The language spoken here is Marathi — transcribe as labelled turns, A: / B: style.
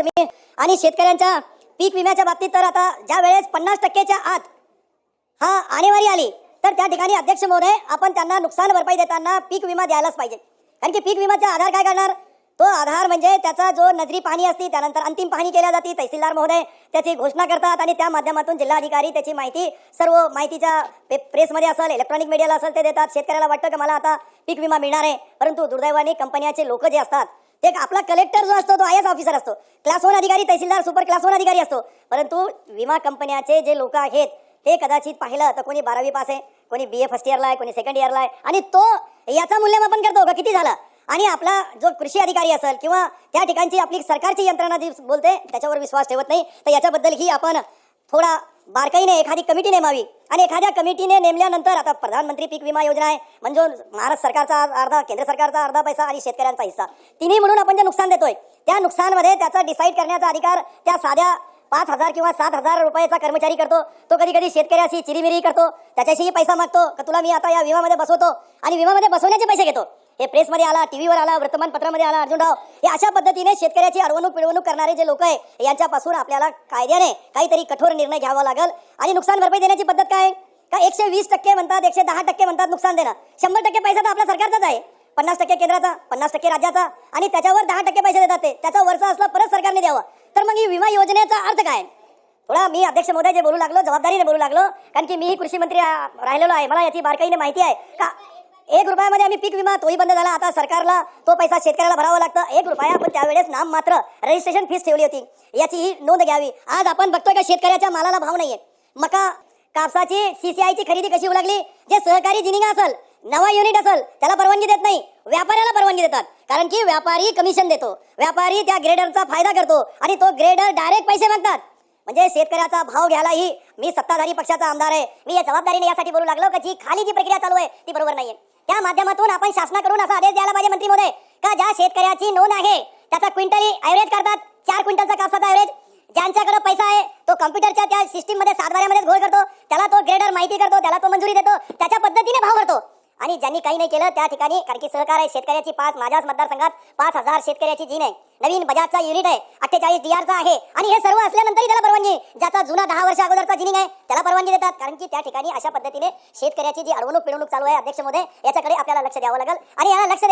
A: मी आणि शेतकऱ्यांच्या पीक विम्याच्या बाबतीत तर आता ज्या वेळेस पन्नास टक्क्याच्या आत हा आणेवारी आली तर त्या ठिकाणी अध्यक्ष महोदय आपण त्यांना नुकसान भरपाई देताना पीक विमा द्यायलाच पाहिजे. कारण की पीक विम्याचा आधार काय करणार? तो आधार म्हणजे त्याचा जो नजरी पाहणी असते त्यानंतर अंतिम पाहणी केल्या जाते. तहसीलदार महोदय त्याची घोषणा करतात आणि त्या माध्यमातून जिल्हाधिकारी त्याची माहिती सर्व माहितीच्या पे- प्रेसमध्ये असेल इलेक्ट्रॉनिक मीडियाला असेल ते देतात. शेतकऱ्याला वाटतं की मला आता पीक विमा मिळणार आहे. परंतु दुर्दैवाने कंपन्याचे लोक जे असतात ते आपला कलेक्टर जो असतो तो आय एस ऑफिसर असतो. क्लास वन अधिकारी तहसीलदार सुपर क्लास वन अधिकारी असतो. परंतु विमा कंपन्याचे जे लोक आहेत हे कदाचित पाहिलं तर कोणी बारावी पास आहे कोणी बी ए फर्स्ट इयरला आहे कोणी सेकंड इयरला आहे. आणि तो याचा मूल्यमापन करतो का? किती झालं? आणि आपला जो कृषी अधिकारी असेल किंवा त्या ठिकाणची आपली सरकारची यंत्रणा जी बोलते त्याच्यावर विश्वास ठेवत नाही. तर याच्याबद्दल ही आपण थोडा बारकाईने एखादी कमिटी नेमावी आणि एखाद्या कमिटीने नेमल्यानंतर आता प्रधानमंत्री पीक विमा योजना आहे म्हणजे महाराष्ट्र सरकारचा अर्धा केंद्र सरकारचा अर्धा पैसा आणि शेतकऱ्यांचा हिस्सा. तिन्ही म्हणून आपण जे नुकसान देतोय त्या नुकसानमध्ये त्याचा डिसाईड करण्याचा अधिकार त्या साध्या पाच हजार किंवा सात हजार रुपयाचा कर्मचारी करतो. तो कधी कधी शेतकऱ्याशी चिरीमिरी करतो त्याच्याशीही पैसा मागतो का तुला मी आता या विमामध्ये बसवतो? आणि विमामध्ये बसवण्याचे पैसे घेतो. हे प्रेसमध्ये आला टीव्हीवर आला वर्तमानपत्रामध्ये आला अर्जुनराव हे अशा पद्धतीने शेतकऱ्याची अडवणूक पिळवणूक करणारे जे लोक आहे यांच्यापासून आपल्याला कायद्याने काहीतरी कठोर निर्णय घ्यावा लागेल. आणि नुकसान भरपाई देण्याची पद्धत काय? का एकशे वीस टक्के म्हणतात एकशे दहा टक्के म्हणतात नुकसान देणं. शंभर टक्के पैसा तर आपल्या सरकारचाच आहे. पन्नास टक्के केंद्राचा पन्नास टक्के राज्याचा. आणि त्याच्यावर दहा टक्के पैसे देतात ते. त्याचा वरचा असला परत सरकारने द्यावं. तर मग ही विमा योजनेचा अर्थ काय? थोडा मी अध्यक्ष महोदय जे बोलू लागलो जबाबदारीने बोलू लागलो कारण की मीही कृषी मंत्री राहिलेलो आहे. मला याची बारकाईने माहिती आहे. का? एक रुपयामध्ये आम्ही पीक विमा तोही बंद झाला. आता सरकारला तो पैसा शेतकऱ्याला भरावा लागतं. एक रुपया आपण त्यावेळेस नाम मात्र रजिस्ट्रेशन फीस ठेवली होती. याची ही नोंद घ्यावी. आज आपण बघतोय का शेतकऱ्याच्या मालाला भाव नाहीये. मका कापसाची सीसीआयची ची खरेदी कशी होऊ लागली जे सहकारी जिनिंग असेल नवा युनिट असेल त्याला परवानगी देत नाही. व्यापाऱ्याला परवानगी देतात. कारण की व्यापारी कमिशन देतो. व्यापारी त्या ग्रेडरचा फायदा करतो आणि तो ग्रेडर डायरेक्ट पैसे मागतात. म्हणजे शेतकऱ्याचा भाव घ्यायलाही मी सत्ताधारी पक्षाचा आमदार आहे. मी या जबाबदारीने यासाठी बोलू लागलो की? जी खाली जी प्रक्रिया चालू आहे ती बरोबर नाहीये. त्या माध्यमातून आपण शासनाकडून असा आदेश द्यायला पाहिजे मंत्री महोदय का ज्या शेतकऱ्याची नोंद आहे त्याचा क्विंटल ऍव्हरेज करतात चार क्विंटलचा कापसाचा ऍव्हरेज ज्यांच्याकडे पैसा आहे तो कम्प्युटरच्या त्या सिस्टीममध्ये सातबाऱ्यामध्ये घोळ करतो. त्याला तो ग्रेडर माहिती करतो त्याला तो मंजुरी देतो. त्याच्या पद्धतीने भाव भरतो. आणि ज्यांनी काही नाही केलं त्या ठिकाणी कारण की सहकार आहे शेतकऱ्याची पाच माझ्याच मतदारसंघात पाच हजार शेतकऱ्याची जीन आहे. नवीन बजाजचा युनिट आहे अठ्ठेचाळीस डीआरचा आहे. आणि हे सर्व असल्यानंतरही त्याला परवानगी ज्याचा जुना दहा वर्ष अगोदरचा जिनिंग आहे त्याला परवानगी देतात. कारण की त्या ठिकाणी अशा पद्धतीने शेतकऱ्याची जी अडवणूक पिळवणूक चालू आहे अध्यक्ष मोदी याच्याकडे आपल्याला लक्ष द्यावं लागेल. आणि याला लक्ष देत